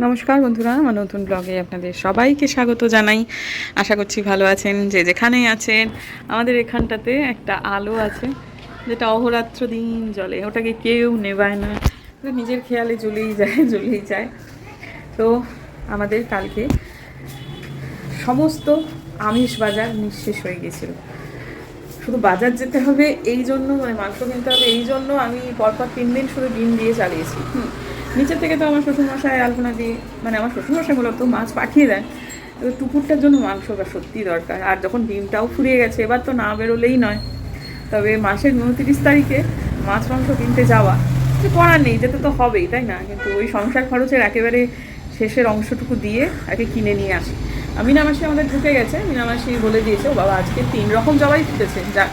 নমস্কার বন্ধুরা, আমার নতুন ব্লগে আপনাদের সবাইকে স্বাগত জানাই। আশা করছি ভালো আছেন, যে যেখানেই আছেন। আমাদের এখানটাতে একটা আলো আছে, যেটা অহরাত্র দিন জ্বলে। ওটাকে কেউ নেবায় না। নিজের খেয়ালে জ্বলেই যায় জ্বলেই যায়। তো আমাদের কালকে সমস্ত আমিষ বাজার নিঃশেষ হয়ে গেছিল শুধু বাজার যেতে হবে, এই জন্য মানে মাংস কিনতে হবে, এই জন্য আমি পরপর তিন দিন শুধু ডিম দিয়ে চালিয়েছি। হুম। নিচের থেকে তো আমার শ্বশুরমশাই আলপনা দিয়ে মানে আমার শ্বশুরমশাই মূলত মাছ পাঠিয়ে দেন এবার টুকুরটার জন্য মাংসটা সত্যি দরকার। আর যখন ডিমটাও ফুরিয়ে গেছে, এবার তো না বেরোলেই নয়। তবে মাসের উনত্রিশ তারিখে মাছ, মাংস কিনতে যাওয়া, কিছু করার নেই, যেতে তো হবেই, তাই না? কিন্তু ওই সংসার খরচের একেবারে শেষের অংশটুকু দিয়ে আগে কিনে নিয়ে আসি। মিনামাসি আমাদের ঢুকে গেছে। মিনামাসি বলে দিয়েছে, ও বাবা, আজকে তিন রকম জবাই ফুটেছে। যা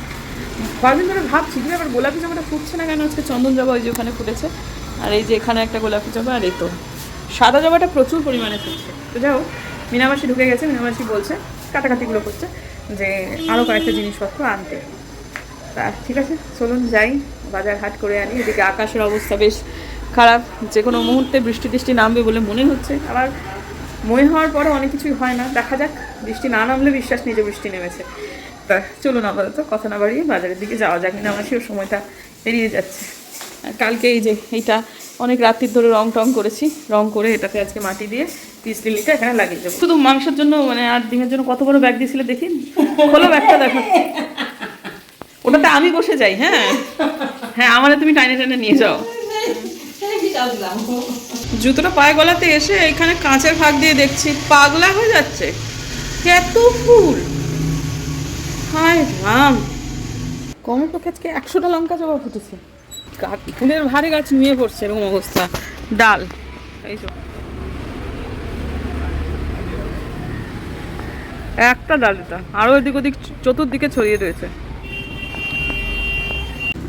কয়েকদিন ধরে ভাবছি, কিন্তু আবার গোলাপি জবাটা ফুটছে না কেন? আজকে চন্দন জবা ওই যে ওখানে ফুটেছে। আর এই যে এখানে একটা গোলাপি জবা আর এই তো। সাদা জবাটা প্রচুর পরিমাণে ফুটছে। তো যাও মিনামাসি ঢুকে গেছে, মিনামাসি বলছে, কাটাকাটিগুলো করছে যে আরও কয়েকটা জিনিসপত্র আনতে। তা ঠিক আছে, চলুন যাই, বাজার হাট করে আনি। এদিকে আকাশের অবস্থা বেশ খারাপ, যে কোনো মুহূর্তে বৃষ্টি টিষ্টি নামবে বলে মনে হচ্ছে। আবার মনে হওয়ার পরে অনেক কিছুই হয় না। দেখা যাক, বৃষ্টি না নামলে বিশ্বাস নিজে বৃষ্টি নেমেছে। তা চলুন আপাতত, কথা না বাড়িয়ে বাজারের দিকে যাওয়া যাক। না আমার সময়টা পেরিয়ে যাচ্ছে। কালকে এই যে এইটা অনেক রাত্রির ধরে রং টং করেছি, রং করে এটাতে আজকে মাটি দিয়ে পিস লিলিটা এখানে লাগিয়ে দেবো। শুধু মাংসের জন্য মানে আর ডিমের জন্য কত বড় ব্যাগ দিয়েছিলে দেখি? হলো ব্যাগটা দেখো। ওটাতে আমি বসে যাই হ্যাঁ? হ্যাঁ আমারে তুমি টাইনে টাইনে নিয়ে যাও। জুতোটা পায়ে গলাতে এসে এখানে কাঁচের ফাঁক দিয়ে দেখছি, পাগলা হয়ে যাচ্ছে। এত ফুল। হায় রাম। পক্ষে আজকে একশোটা লঙ্কা জবা ফুটেছে। গা- ফুলের ভারী গাছ নিয়ে পড়ছে এরকম অবস্থা। ডাল, এই একটা ডাল এটা আরও এদিক ওদিক চতুর্দিকে ছড়িয়ে রয়েছে।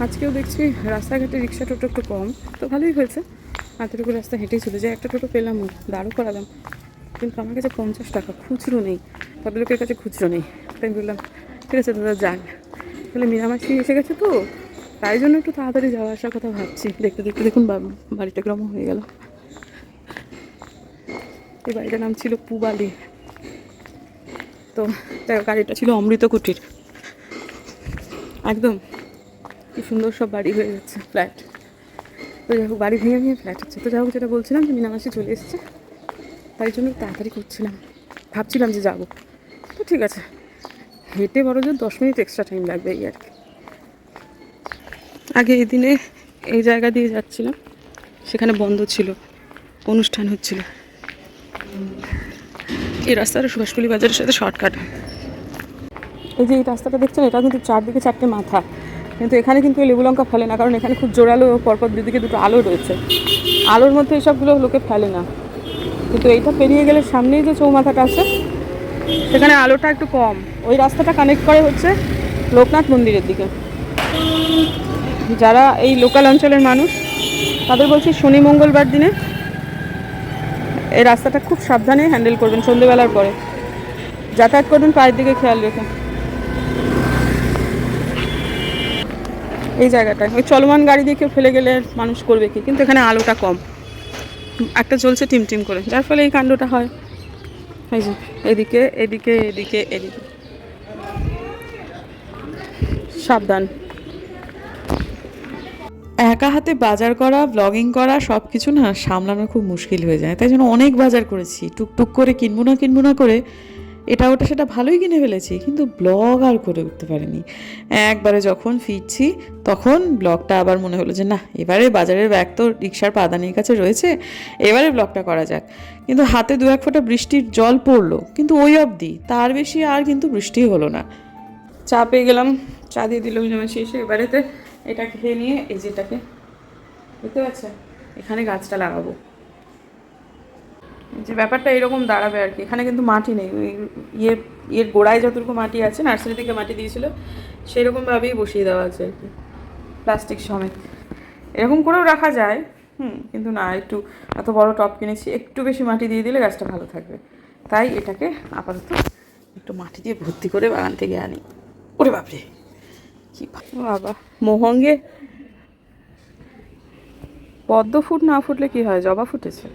আজকেও দেখছি রাস্তাঘাটে রিক্সা টোটো একটু কম, তো ভালোই হয়েছে। এতটুকু রাস্তা হেঁটেই চলে যায়। একটা টোটো পেলাম, দাঁড়ও করালাম। কিন্তু আমার কাছে পঞ্চাশ টাকা, খুচরো নেই। ভদ্রলোকের কাছে খুচরো নেই। তাই বললাম, ঠিক আছে দাদা, যান। তাহলে মিনামাসি এসে গেছে তো? তাই জন্য একটু তাড়াতাড়ি যাওয়া আসার কথা ভাবছি। দেখতে দেখতে দেখুন বাড়িটা গ্রাম হয়ে গেল। এই বাড়িটার নাম ছিল পুবালি। তো গাড়িটা ছিল অমৃত কুটির একদম কি সুন্দর সব বাড়ি হয়ে যাচ্ছে, ফ্ল্যাট। তো যাই হোক, বাড়ি ভেঙে ভেঙে ফ্ল্যাট হচ্ছে। তো যাই হোক, যেটা বলছিলাম যে মিনামাসি চলে এসেছে। তাই জন্য তাড়াতাড়ি করছিলাম। ভাবছিলাম যে যাব। তো ঠিক আছে। হেঁটে বড় জোর দশ মিনিট এক্সট্রা টাইম লাগবে এই আর কি। আগে এই দিনে এই জায়গা দিয়ে যাচ্ছিলাম। সেখানে বন্ধ ছিল। অনুষ্ঠান হচ্ছিল। এই রাস্তাটা সুভাষকুলি বাজারের সাথে শর্টকাট। এই যে এই রাস্তাটা দেখছেন, এটা কিন্তু চারদিকে চারটে মাথা। কিন্তু এখানে কিন্তু লেবু লঙ্কা ফেলে না, কারণ এখানে খুব জোরালো পরপর দুদিকে দুটো আলো রয়েছে। আলোর মধ্যে এইসবগুলো লোকে ফেলে না। কিন্তু এইটা পেরিয়ে গেলে সামনেই যে চৌমাথাটা আছে, সেখানে আলোটা একটু কম। ওই রাস্তাটা কানেক্ট করে হচ্ছে লোকনাথ মন্দিরের দিকে। যারা এই লোকাল অঞ্চলের মানুষ, তাদের বলছি শনি মঙ্গলবার দিনে এই রাস্তাটা খুব সাবধানে হ্যান্ডেল করবেন সন্ধেবেলার পরে। যাতায়াত করবেন পায়ের দিকে খেয়াল রেখে। এই জায়গাটায় ওই চলমান গাড়ি দিয়ে কেউ ফেলে গেলে মানুষ করবে কি? কিন্তু এখানে আলোটা কম। একটা চলছে টিম টিম করে, যার ফলে এই কাণ্ডটা হয়। এই যে, এদিকে এদিকে এদিকে এদিকে। সাবধান। একা হাতে বাজার করা ব্লগিং করা সব কিছু না সামলানো খুব মুশকিল হয়ে যায়। তাই জন্য অনেক বাজার করেছি। টুকটুক করে, কিনবো না কিনবো না করে, এটা ওটা সেটা ভালোই কিনে ফেলেছি, কিন্তু ব্লগ আর করে উঠতে পারিনি। একবারে যখন ফিরছি, তখন ব্লগটা আবার মনে হলো যে, না, এবারে বাজারের ব্যাগ তো রিক্সার পাদানির কাছে রয়েছে, এবারে ব্লগটা করা যাক। কিন্তু হাতে দু এক ফোঁটা বৃষ্টির জল পড়ল, কিন্তু ওই অবধি তার বেশি আর কিন্তু বৃষ্টি হলো না। চা পেয়ে গেলাম, চা দিয়ে দিল মিনামাসি এসে এবারেতে এটা খেয়ে নিয়ে, এই যেটাকে বুঝতে পারছেন এখানে গাছটা লাগাবো। যে ব্যাপারটা এরকম দাঁড়াবে আর কি। এখানে কিন্তু মাটি নেই। ইয়ে ইয়ের গোড়ায় যতটুকু মাটি আছে, নার্সারি থেকে মাটি দিয়েছিল, সেরকমভাবেই বসিয়ে দেওয়া আছে আর কি। প্লাস্টিক সমেত। এরকম করেও রাখা যায়, হুম, কিন্তু না, একটু এত বড় টপ কিনেছি, একটু বেশি মাটি দিয়ে দিলে গাছটা ভালো থাকবে। তাই এটাকে আপাতত একটু মাটি দিয়ে ভর্তি করে বাগান থেকে আনি। ওরে বাপরে! কি বাবা। মোহঙ্গে? পদ্ম ফুট না ফুটলে কি হয়? জবা ফুটেছে।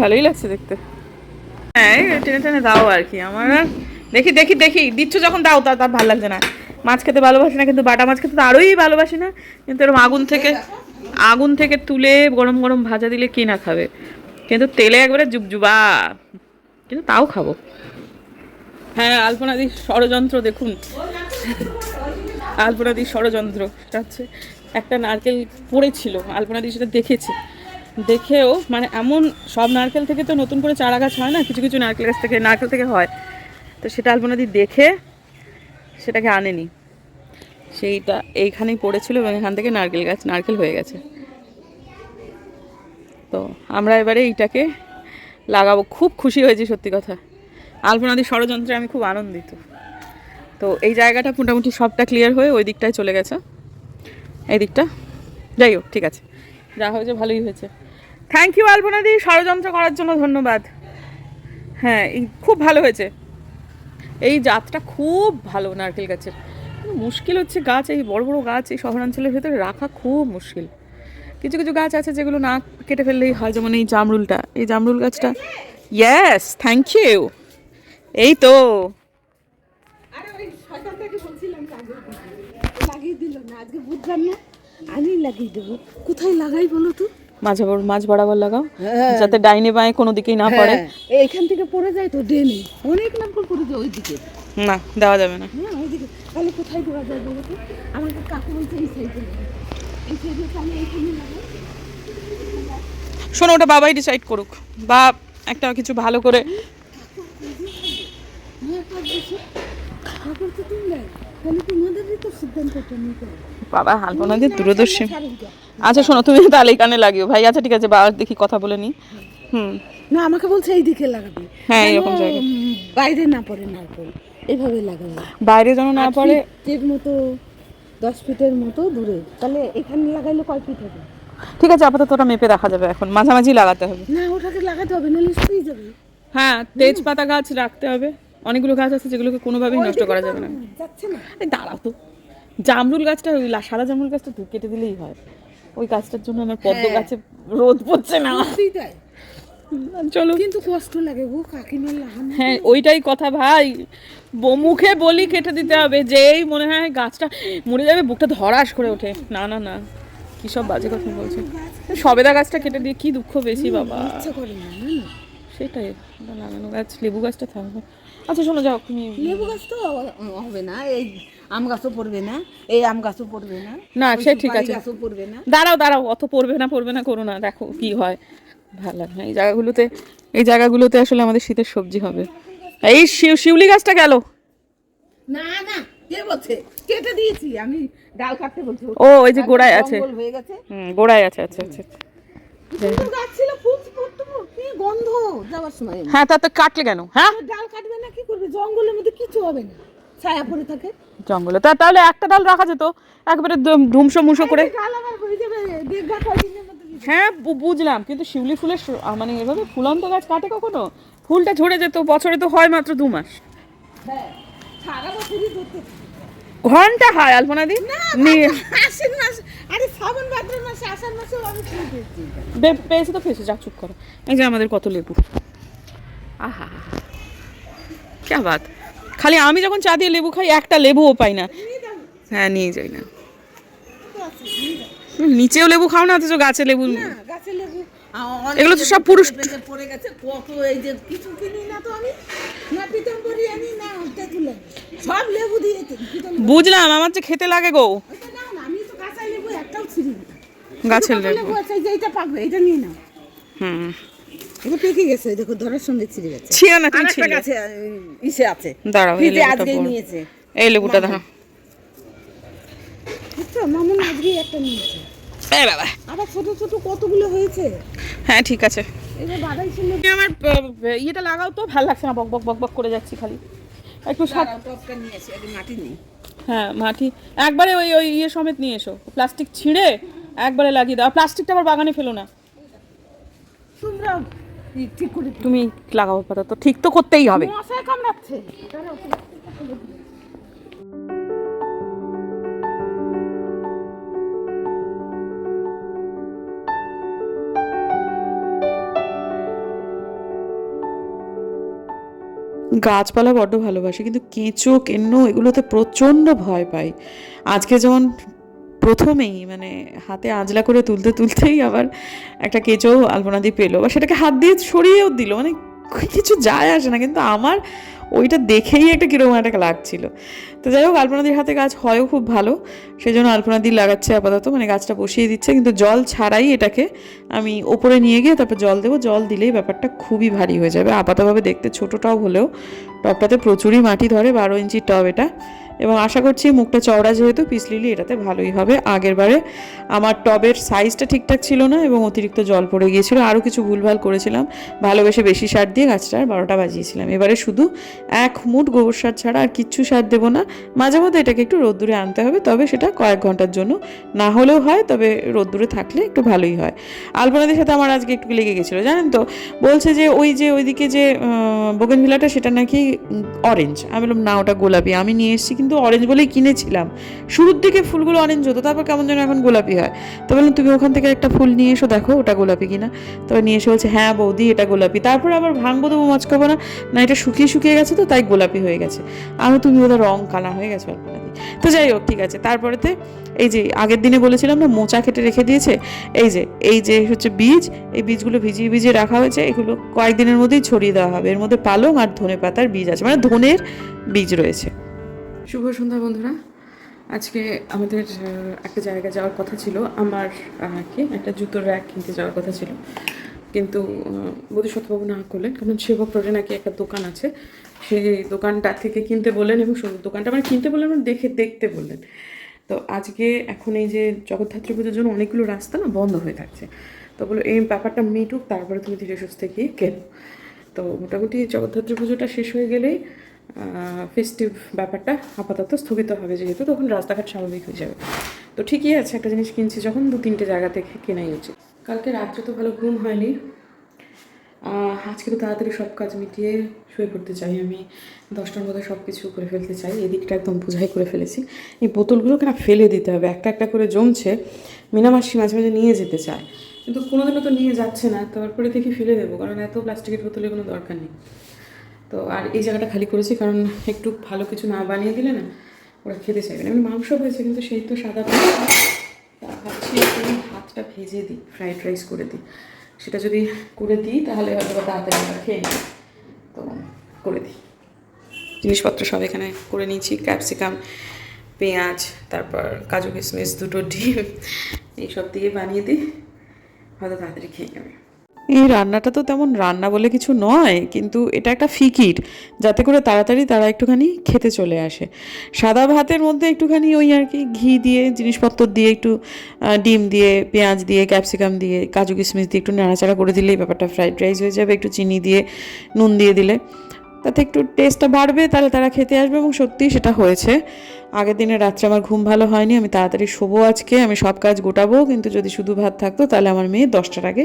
ভালোই লাগছে দেখতে। হ্যাঁ টেনে টেনে দাও আর কি। আমার আর দেখি দেখি দেখি। দিচ্ছ যখন দাও তার তার ভালো লাগছে না। মাছ খেতে ভালোবাসি না, কিন্তু বাটা মাছ খেতে তো আরোই ভালোবাসি না। কিন্তু এরকম আগুন থেকে আগুন থেকে তুলে গরম গরম ভাজা দিলে কে না খাবে? কিন্তু তেলে একবারে জুবজুবা। কিন্তু তাও খাব। হ্যাঁ আলপনাদির ষড়যন্ত্র দেখুন। আলপনাদির ষড়যন্ত্র হচ্ছে একটা নারকেল পড়েছিল আলপনাদি সেটা দেখেছে। দেখেও মানে এমন সব নারকেল থেকে তো নতুন করে চারা গাছ হয় না, কিছু কিছু নারকেল গাছ থেকে, নারকেল থেকে হয়। তো সেটা আলপনাদি দেখে সেটাকে আনেনি। সেইটা এইখানেই পড়েছিল এবং এখান থেকে নারকেল গাছ, নারকেল হয়ে গেছে। তো আমরা এবারে এইটাকে লাগাবো। খুব খুশি হয়েছি, সত্যি কথা। আলপনাদির ষড়যন্ত্রে আমি খুব আনন্দিত। তো এই জায়গাটা মোটামুটি সবটা ক্লিয়ার হয়ে ওই দিকটায় চলে গেছে। এই দিকটা? যাই হোক, ঠিক আছে। যা হয়েছে ভালোই হয়েছে। থ্যাংক ইউ আলপনাদি। ষড়যন্ত্র করার জন্য ধন্যবাদ। হ্যাঁ এই খুব ভালো হয়েছে। এই জাতটা খুব ভালো নারকেল গাছের। মুশকিল হচ্ছে গাছ, এই বড় বড় গাছ এই শহরাঞ্চলের ভেতরে রাখা খুব মুশকিল। কিছু কিছু গাছ আছে যেগুলো না কেটে ফেললেই হয়, যেমন এই জামরুলটা। এই জামরুল গাছটা ইয়েস থ্যাংক ইউ এই তো। কোথায় লাগাই বলো মাঝে মাছ বরাবর লাগাও হ্যাঁ। যাতে ডাইনে বাঁয়ে কোনো দিকেই না পড়ে। এইখান থেকে পড়ে যায় তো ডেনে। অনেক নারকল পড়ে যায় ওইদিকে। না দেওয়া যাবে না। হ্যাঁ ওইদিকে। তাহলে কোথায় দেওয়া যায় বলো তো? আমাকে কাকু বলছে এই সাইডে এই সাইডে তাহলে এইখানে লাগাই শোনো ওটা বাবাই ডিসাইড করুক। বা একটা কিছু ভালো করে হ্যাঁ কাজ দিচ্ছে তারপর তো তোমরা তাহলে তোমাদেরই তো সিদ্ধান্তটা নিতে বাবা আলপনাদের দূরদর্শী। ছাড়ুন যা। আচ্ছা শোনো তুমি তাহলে এখানে লাগিও। ভাই আচ্ছা ঠিক আছে বা দেখি কথা বলে নি। হুম। না আমাকে বলছে এই দিকে লাগাবি। হ্যাঁ, এরকম জায়গায়। উম, বাইরে না পড়ে নারকল। এইভাবে লাগাবি। বাইরে যেন না পড়ে। ফিটের মতো দশ ফিটের মতো দূরে। তাহলে এখানে লাগাইলে কয় ফিট হবে? ঠিক আছে আপাতত ওটা মেপে দেখা যাবে এখন। মাঝামাঝি লাগাতে হবে। না ওটাকে লাগাতে হবে নাহলে শুয়ে যাবে। হ্যাঁ তেজপাতা গাছ রাখতে হবে। অনেকগুলো গাছ আছে যেগুলোকে কোনোভাবেই নষ্ট করা যাবে না। দাঁড়াও তো। জামরুল গাছটা ওই সাদা জামরুল গাছটা ধু- কেটে দিলেই হয়। ওই গাছটার জন্য আমার পদ্ম হ্যাঁ। গাছে রোদ পড়ছে না। চলো। কিন্তু কষ্ট লাগে গো কাকিমার লাগানো হ্যাঁ ওইটাই কথা ভাই। মুখে বলি কেটে দিতে হবে যেই মনে হয় গাছটা মরে যাবে বুকটা ধরাস করে ওঠে। না না না। কি সব বাজে কথা বলছে। সবেদা গাছটা কেটে দিয়ে কি দুঃখ বেশি বাবা? সেটাই লাগানো গাছ লেবু গাছটা থাকবে। আচ্ছা শোনো যাও তুমি লেবু গাছ তো হবে না এই আম গাছও পড়বে না এই আম গাছও পড়বে না না সে ঠিক আছে। গাছও পড়বে না। দাঁড়াও দাঁড়াও অত পড়বে না পড়বে না করো না দেখো কি হয়। ভালো লাগে এই জায়গাগুলোতে এই জায়গাগুলোতে আসলে আমাদের শীতের সবজি হবে। এই শিউ- শিউলি গাছটা গেল। না না কে বলছে? কেটে দিয়েছি আমি ডাল কাটতে বলছি। ও ওই যে গোড়ায় আছে। হয়ে গেছে। হুম গোড়ায় আছে আচ্ছা আচ্ছা। গাছ কি গন্ধ যাওয়ার সময় হ্যাঁ তা তো কাটলে কেন? হ্যাঁ? ডাল কাটবে না কি করবে? জঙ্গলের মধ্যে কিছু হবে না। ছায়া পড়ে থাকে। জঙ্গলে। তা তাহলে একটা ডাল রাখা যেত একবারে ধুম- ধুমসো মুসো করে। ডাল আমার হয়ে যাবে দেখবা কয়দিনের মধ্যে হ্যাঁ বুঝলাম কিন্তু শিউলি ফুলের মানে এভাবে ফুলন্ত গাছ কাটে কখনো? ফুলটা ঝরে যেত বছরে তো হয় মাত্র দু মাস। হ্যাঁ ঘণ্টা হয় আলপনা দি? আরে শ্রাবণ ভাদ্র মাসে আষাঢ় মাসেও আমি ফুল পেয়েছি পেয়েছে তো পেয়েছে যা চুপ করো। এই যে আমাদের কত লেবু। আহা কে বাত। খালি আমি যখন চা দিয়ে লেবু খাই একটা লেবুও পাই না। হ্যাঁ নিয়ে যাই না। নিচেও লেবু খাও না অথচ গাছে লেবু এগুলো তো সব পুরুষ- পড়ে গেছে কত এই যে কিছু কিনি না তো আমি না পিতাম্বরি আনি না সব লেবু দিয়ে বুঝলাম আমার যে খেতে লাগে গো ওইটা নাও না আমি তো কাঁচা ছিঁড়ি গাছের লেবু। আছে যে এটা পাকবে এটা নিয়ে নাও। হুম। এটা পেকে গেছে দেখো ধরার সঙ্গে ছিঁড়ে গেছে। ছিল না তুমি আরেকটা ছিলে ইসে আছে। দাঁড়াও এই লেবুটা আজকেই নিয়েছে। এই লেবুটা দাঁড়াও। বুঝছ মামুন আজকেই একটা নিয়েছে। এই বাবা। আবার ছোট ছোট কতগুলো হয়েছে? হ্যাঁ ঠিক আছে। এবার বাদাই ছিল তুমি আমার ইয়েটা লাগাও তো ভালো লাগছে না বক বক বক বক করে যাচ্ছি খালি। একটু সাত মাটি নেই। হ্যাঁ মাটি। একবারে ওই ওই ইয়ে সমেত নিয়ে এসো। প্লাস্টিক ছিঁড়ে একবারে লাগিয়ে দাও। প্লাস্টিকটা আবার বাগানে ফেলো না। তোমরা ঠিক করে তুমি লাগাবো পাতা তো ঠিক তো করতেই হবে। কামড়াচ্ছে। গাছপালা বড্ড ভালোবাসি, কিন্তু কেঁচো, কেন্ন এগুলোতে প্রচণ্ড ভয় পাই। আজকে যেমন প্রথমেই মানে হাতে আঁজলা করে তুলতে তুলতেই আবার একটা কেঁচো আলপনাদি পেল, বা সেটাকে হাত দিয়ে সরিয়েও দিল মানে কিছু যায় আসে না, কিন্তু আমার ওইটা দেখেই একটা কীরকম একটা লাগছিল। তো যাই হোক, আলপনাদির হাতে গাছ হয়ও খুব ভালো। সেই জন্য আলপনাদি লাগাচ্ছে আপাতত মানে গাছটা বসিয়ে দিচ্ছে। কিন্তু জল ছাড়াই এটাকে আমি ওপরে নিয়ে গিয়ে তারপর জল দেবো। জল দিলেই ব্যাপারটা খুবই ভারী হয়ে যাবে। আপাতভাবে দেখতে ছোটোটাও হলেও টবটাতে প্রচুরই মাটি ধরে, বারো ইঞ্চির টব এটা। এবং আশা করছি মুখটা চওড়া যেহেতু পিছলিলি এটাতে ভালোই হবে। আগের বারে আমার টবের সাইজটা ঠিকঠাক ছিল না এবং অতিরিক্ত জল পড়ে গিয়েছিল। আরও কিছু ভুলভাল করেছিলাম। ভালোবেসে বেশি সার দিয়ে গাছটার বারোটা বাজিয়েছিলাম। এবারে শুধু এক মুঠ গোবর সার ছাড়া আর কিচ্ছু সার দেবো না। মাঝে মধ্যে এটাকে একটু রোদ্দুরে আনতে হবে, তবে সেটা কয়েক ঘণ্টার জন্য। না হলেও হয়, তবে রোদ্দুরে থাকলে একটু ভালোই হয়। আলপনাদের সাথে আমার আজকে একটু লেগে গেছিল, জানেন তো? বলছে যে ওই যে ওইদিকে যে বোগেনভিলাটা সেটা নাকি অরেঞ্জ আমি বললাম, না, ওটা গোলাপি। আমি নিয়ে এসেছি কিন্তু অরেঞ্জ বলেই কিনেছিলাম। শুরুর দিকে ফুলগুলো অরেঞ্জ হতো, তারপর কেমন যেন এখন গোলাপি হয়। তো বললাম, তুমি ওখান থেকে একটা ফুল নিয়ে এসো, দেখো ওটা গোলাপি কিনা। তবে নিয়ে এসে বলছে হ্যাঁ বৌদি, এটা গোলাপি। তারপর আবার ভাঙবো দেবো মচকাবো না। না, এটা শুকিয়ে শুকিয়ে গেছে তো, তাই গোলাপি হয়ে গেছে। আমি তুমি ওদের রং কালা হয়ে গেছে অল্পনা দিয়ে তো যাই হোক, ঠিক আছে। তারপরেতে এই যে আগের দিনে বলেছিলাম না, মোচা কেটে রেখে দিয়েছে। এই যে এই যে হচ্ছে বীজ, এই বীজগুলো ভিজিয়ে ভিজিয়ে রাখা হয়েছে। এগুলো কয়েকদিনের মধ্যেই ছড়িয়ে দেওয়া হবে। এর মধ্যে পালং আর ধনে পাতার বীজ আছে। মানে ধনের বীজ রয়েছে। শুভ সন্ধ্যা, বন্ধুরা। আজকে আমাদের একটা জায়গায় যাওয়ার কথা ছিল। আমার কি? একটা জুতোর র্যাক কিনতে যাওয়ার কথা ছিল। কিন্তু বোধিসত্ত্ববাবু না করলেন। কারণ সেবক রোডে নাকি একটা দোকান আছে। সেই দোকানটা থেকে কিনতে বললেন এবং দোকানটা মানে কিনতে বললেন মানে দেখে, দেখতে বললেন। তো আজকে এখন এই যে জগদ্ধাত্রী পুজোর জন্য অনেকগুলো রাস্তা না বন্ধ হয়ে থাকছে। তো বলো, এই ব্যাপারটা মিটুক, তারপরে তুমি ধীরে সুস্থে গিয়ে কেনো। তো মোটামুটি জগদ্ধাত্রী পুজোটা শেষ হয়ে গেলেই ফেস্টিভ ব্যাপারটা আপাতত স্থগিত হবে যেহেতু, তখন রাস্তাঘাট স্বাভাবিক হয়ে যাবে। তো ঠিকই আছে, একটা জিনিস কিনছি যখন, দু তিনটে জায়গা থেকে কেনাই উচিত। কালকে রাত্রে তো ভালো ঘুম হয়নি। আজকে তো তাড়াতাড়ি সব কাজ মিটিয়ে শুয়ে পড়তে চাই আমি। দশটার মধ্যে সব কিছু করে ফেলতে চাই, এদিকটা একদম বোঝাই করে ফেলেছি। এই বোতলগুলোকে না ফেলে দিতে হবে, একটা একটা করে জমছে। মিনামাসি মাঝে মাঝে নিয়ে যেতে চায়, কিন্তু কোনোদিনও তো নিয়ে যাচ্ছে না, তারপরে দেখি ফেলে দেবো, কারণ এত প্লাস্টিকের বোতলের কোনো দরকার নেই। তো আর এই জায়গাটা খালি করেছি কারণ একটু ভালো কিছু না বানিয়ে দিলে না ওরা খেতে চাইবে না। এমনি মাংস হয়েছে, কিন্তু সেই তো সাদা ভাবছি ভাতটা ভেজে দিই ফ্রাইড রাইস করে দিই। সেটা যদি করে দিই, তাহলে হয়তো বা তাড়াতাড়ি খেয়ে নেবে তো করে দিই। জিনিসপত্র সব এখানে করে নিয়েছি ক্যাপসিকাম পেঁয়াজ, তারপর কাজু কিশমিশ, দুটো ডিম, এইসব দিয়ে বানিয়ে দিই। হয়তো তাড়াতাড়ি খেয়ে নেবে। এই রান্নাটা তো তেমন রান্না বলে কিছু নয়, কিন্তু এটা একটা ফিকির, যাতে করে তাড়াতাড়ি তারা একটুখানি খেতে চলে আসে। সাদা ভাতের মধ্যে একটুখানি ওই আর কি ঘি দিয়ে, জিনিসপত্র দিয়ে একটু ডিম দিয়ে, পেঁয়াজ দিয়ে, ক্যাপসিকাম দিয়ে, কাজু কিশমিশ দিয়ে একটু নাড়াচাড়া করে দিলেই ব্যাপারটা ফ্রাইড রাইস হয়ে যাবে, একটু চিনি দিয়ে, নুন দিয়ে দিলে। তাতে একটু টেস্টটা বাড়বে, তাহলে তারা খেতে আসবে এবং সত্যিই সেটা হয়েছে। আগের দিনে রাত্রে আমার ঘুম ভালো হয়নি, আমি তাড়াতাড়ি শোবো আজকে, আমি সব কাজ গোটাবো, কিন্তু যদি শুধু ভাত থাকতো তাহলে আমার মেয়ে দশটার আগে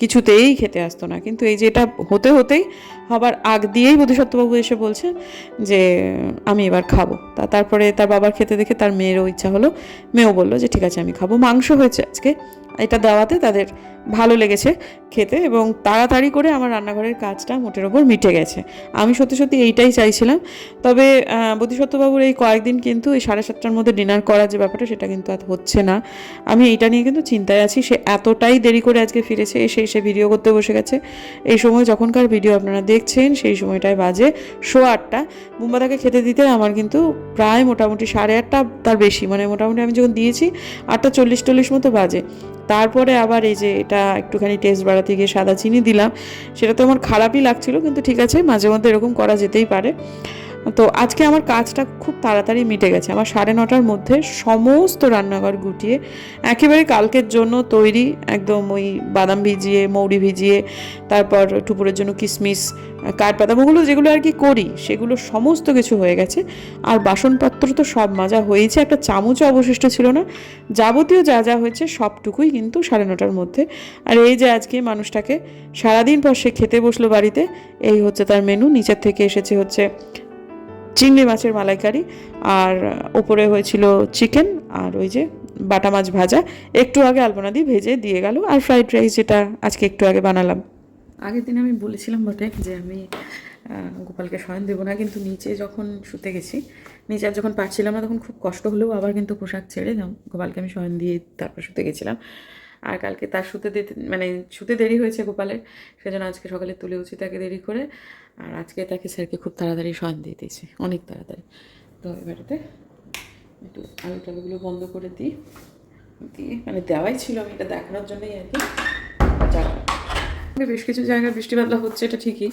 কিছুতেই খেতে আসতো না। কিন্তু এই যে এটা হতে হতেই, হবার আগ দিয়েই বোধিসত্ত্ববাবু এসে বলছে যে, আমি এবার খাব। তা তারপরে তার বাবার খেতে দেখে তার মেয়েরও ইচ্ছা হলো, মেয়েও বলল যে, ঠিক আছে, আমি খাব। মাংস হয়েছে আজকে। এটা দেওয়াতে তাদের ভালো লেগেছে খেতে এবং তাড়াতাড়ি করে আমার রান্নাঘরের কাজটা মোটের ওপর মিটে গেছে। আমি সত্যি সত্যি এইটাই চাইছিলাম। তবে বোধিসত্ত্ববাবুর এই কয়েকদিন কিন্তু এই সাড়ে সাতটার মধ্যে ডিনার করার যে ব্যাপারটা, সেটা কিন্তু আর হচ্ছে না। আমি এইটা নিয়ে কিন্তু চিন্তায় আছি। সে এতটাই দেরি করে আজকে ফিরেছে, এসে এসে ভিডিও করতে বসে গেছে। এই সময় যখনকার ভিডিও আপনারা দেখছেন, সেই সময়টায় বাজে শো আটটা। বুম্বাদাকে খেতে দিতে আমার কিন্তু প্রায় মোটামুটি সাড়ে আটটা তার বেশি। মানে মোটামুটি আমি যখন দিয়েছি, আটটা চল্লিশ টল্লিশ মতো বাজে। তারপরে আবার এই যে এটা একটুখানি টেস্ট বাড়াতে গিয়ে সাদা চিনি দিলাম। সেটা তো আমার খারাপই লাগছিল, কিন্তু ঠিক আছে মাঝে মধ্যে এরকম করা যেতেই পারে। তো আজকে আমার কাজটা খুব তাড়াতাড়ি মিটে গেছে। আমার সাড়ে নটার মধ্যে সমস্ত রান্নাঘর গুটিয়ে, একেবারে কালকের জন্য তৈরি একদম ওই বাদাম ভিজিয়ে, মৌরি ভিজিয়ে, তারপর টুপুরের জন্য কিশমিশ কাঠপাতা ওগুলো যেগুলো আর কি করি, সেগুলো সমস্ত কিছু হয়ে গেছে। আর বাসনপত্র তো সব মাজা হয়েছে, একটা চামচও অবশিষ্ট ছিল না। যাবতীয় যা যা হয়েছে সবটুকুই কিন্তু সাড়ে নটার মধ্যে। আর এই যে আজকে মানুষটাকে সারাদিন পর সে খেতে বসল বাড়িতে, এই হচ্ছে তার মেনু নিচের থেকে এসেছে হচ্ছে চিংড়ি মাছের মালাইকারি, আর ওপরে হয়েছিল চিকেন, আর ওই যে বাটা মাছ ভাজা। একটু আগে আলপনা দিয়ে ভেজে দিয়ে গেল, আর ফ্রাইড রাইস যেটা আজকে একটু আগে বানালাম। আগের দিন আমি বলেছিলাম বটে যে আমি গোপালকে শয়ন দেবো না, কিন্তু নিচে যখন শুতে গেছি, নিচে আর যখন পারছিলাম না, তখন খুব কষ্ট হলেও আবার কিন্তু পোশাক ছেড়ে গোপালকে আমি শয়ন দিয়ে তারপর শুতে গেছিলাম। আর কালকে তার শুতে দিতে মানে শুতে দেরি হয়েছে গোপালের, সেজন্য আজকে সকালে তুলে উচিত তাকে দেরি করে। আর আজকে তাকে স্যারকে খুব তাড়াতাড়ি শয়ন দিয়ে দিয়েছে, অনেক তাড়াতাড়ি। তো এবারেতে একটু আলু টালুগুলো বন্ধ করে দিই। দিয়ে মানে দেওয়াই ছিল, আমি এটা দেখানোর জন্যই আর কি। বেশ কিছু জায়গায় বৃষ্টি বাদলা হচ্ছে, এটা ঠিকই।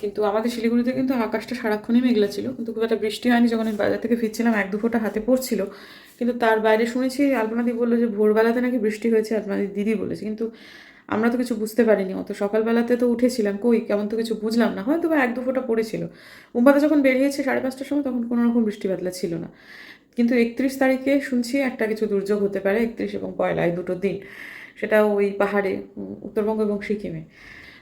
কিন্তু আমাদের শিলিগুড়িতে কিন্তু আকাশটা সারাক্ষণই মেঘলা ছিল, কিন্তু খুব একটা বৃষ্টি হয়নি। যখন আমি বাজার থেকে ফিরছিলাম, এক দু ফোঁটা হাতে পড়ছিল। কিন্তু তার বাইরে শুনেছি, আলপনাদি বলল যে ভোরবেলাতে নাকি বৃষ্টি হয়েছে আলপনাদি দিদি বলেছে। কিন্তু আমরা তো কিছু বুঝতে পারিনি, অত সকালবেলাতে তো উঠেছিলাম। কই, কেমন তো কিছু বুঝলাম না। হয়তো বা এক দু ফোঁটা পড়েছিল। উম্পাতে যখন বেরিয়েছে সাড়ে পাঁচটার সময়, তখন কোনো রকম বৃষ্টি বাদলা ছিল না। কিন্তু একত্রিশ তারিখে শুনছি একটা কিছু দুর্যোগ হতে পারে, একত্রিশ এবং পয়লা, এই দুটো দিন। সেটা ওই পাহাড়ে উত্তরবঙ্গ এবং সিকিমে।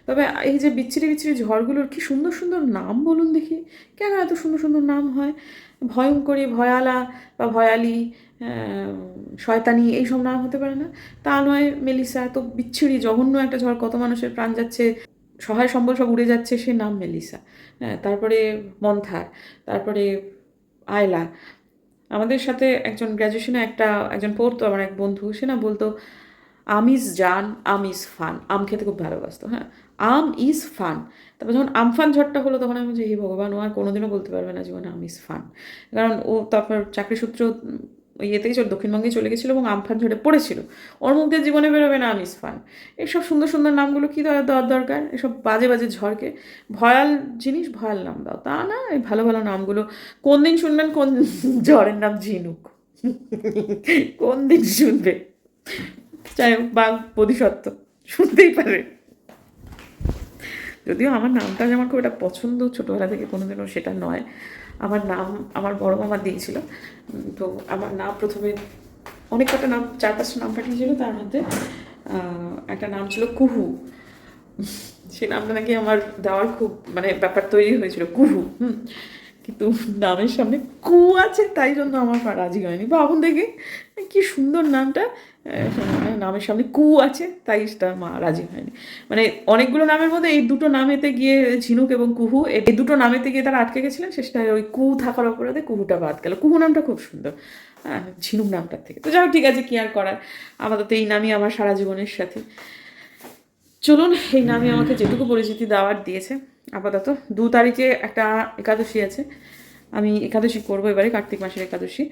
তবে এই যে বিচ্ছিরি বিচ্ছিরি ঝড়গুলোর কি সুন্দর সুন্দর নাম বলুন দেখি। কেন এত সুন্দর সুন্দর নাম হয়? ভয়ঙ্করী, ভয়ালা বা ভয়ালি শয়তানি এইসব নাম হতে পারে না? তা নয়, মেলিসা তো বিচ্ছিরি, জঘন্য একটা ঝড়, কত মানুষের প্রাণ যাচ্ছে, সহায় সম্বল সব উড়ে যাচ্ছে, সে নাম মেলিসা। হ্যাঁ তারপরে মন্থার, তারপরে আয়লা। আমাদের সাথে একজন গ্র্যাজুয়েশনে একটা, একজন পড়তো, আমার এক বন্ধু, সে না বলতো আম ইজ জান, আম ইজ ফান। আম খেতে খুব ভালোবাসতো হ্যাঁ? আম ইজ ফান। তারপর যখন আমফান ঝড়টা হলো, তখন আমি বলছি, হে ভগবান, ও আর কোনোদিনও বলতে পারবে না জীবনে আম ইজ ফান। কারণ ও তারপর চাকরি সূত্র ইয়েতেই চল দক্ষিণবঙ্গে চলে গেছিল এবং আমফান ঝড়ে পড়েছিল। ওর মুখ দিয়ে জীবনে বেরোবে না আম ইজ ফান। এইসব সুন্দর সুন্দর নামগুলো কী দেওয়ার দরকার? এসব বাজে বাজে ঝড়কে। ভয়াল জিনিস, ভয়াল নাম দাও। তা না, এই ভালো ভালো নামগুলো। কোন দিন শুনবেন, কোন ঝড়ের নাম ঝিনুক। কোন দিন শুনবে? যাই হোক বাঘ বোধিসত্ত্ব, শুনতেই পারে। যদিও আমার নামটা আমার খুব একটা পছন্দ ছোটোবেলা থেকে কোনোদিনও সেটা নয়। আমার নাম আমার বড় মামা দিয়েছিল। তো আমার নাম প্রথমে অনেক কটা নাম, চার পাঁচটা নাম পাঠিয়েছিল। তার মধ্যে একটা নাম ছিল কুহু। সে নামটা নাকি আমার দেওয়ার খুব মানে ব্যাপার তৈরি হয়েছিল, কুহু। হুম। কিন্তু নামের সামনে কু আছে, তাই জন্য আমার রাজি হয়নি। ভাবুন দেখি, কি সুন্দর নামটা। নামের সামনে কু আছে, তাই তার মা রাজি হয়নি। মানে অনেকগুলো নামের মধ্যে এই দুটো নামেতে গিয়ে ঝিনুক এবং কুহু, এই দুটো নামেতে গিয়ে তারা আটকে গেছিলেন, শেষটা ওই কু থাকার অপরাধে কুহুটা বাদ গেল। কুহু নামটা খুব সুন্দর। হ্যাঁ ঝিনুক নামটার থেকে। তো যাই ঠিক আছে, কি আর করার? আপাতত এই নামই আমার সারা জীবনের সাথে। চলুন, এই নামই আমাকে যেটুকু পরিচিতি দেওয়ার দিয়েছে। আপাতত দু তারিখে একটা একাদশী আছে। আমি একাদশী করব এবারে, কার্তিক মাসের একাদশী।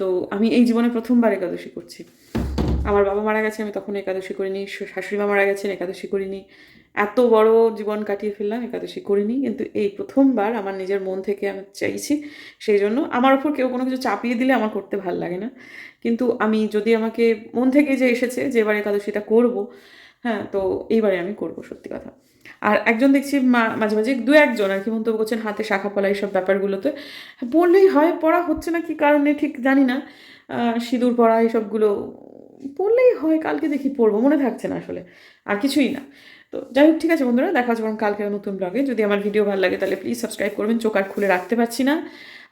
তো আমি এই জীবনে প্রথমবার একাদশী করছি। আমার বাবা মারা গেছে, আমি তখন একাদশী করিনি। শাশুড়ি মা মারা গেছেন, একাদশী করিনি। এত বড় জীবন কাটিয়ে ফেললাম, একাদশী করিনি। কিন্তু এই প্রথমবার আমার নিজের মন থেকে আমি চাইছি, সেই জন্য আমার ওপর কেউ কোনো কিছু চাপিয়ে দিলে আমার করতে ভালো লাগে না। কিন্তু আমি যদি আমাকে মন থেকে যে এসেছে যে এবার একাদশীটা করব হ্যাঁ তো এইবারে আমি করব সত্যি কথা। আর একজন দেখছি মাঝে মাঝে দু একজন আর কি মন্তব্য করছেন হাতে শাখা পলা এইসব ব্যাপারগুলোতে। পড়লেই হয়, পড়া হচ্ছে না কি কারণে ঠিক জানি না। সিঁদুর পড়া এইসবগুলো পড়লেই হয়, কালকে দেখি পড়ব, মনে থাকছে না আসলে, আর কিছুই না। তো যাই হোক, ঠিক আছে বন্ধুরা, দেখা হচ্ছে বরং কালকের নতুন ব্লগে যদি আমার ভিডিও ভালো লাগে তাহলে প্লিজ সাবস্ক্রাইব করবেন, চোখ আর খুলে রাখতে পারছি না।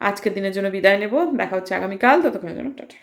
আজকের দিনের জন্য বিদায় নেব, দেখা হচ্ছে আগামীকাল, ততক্ষণের জন্য টাটা।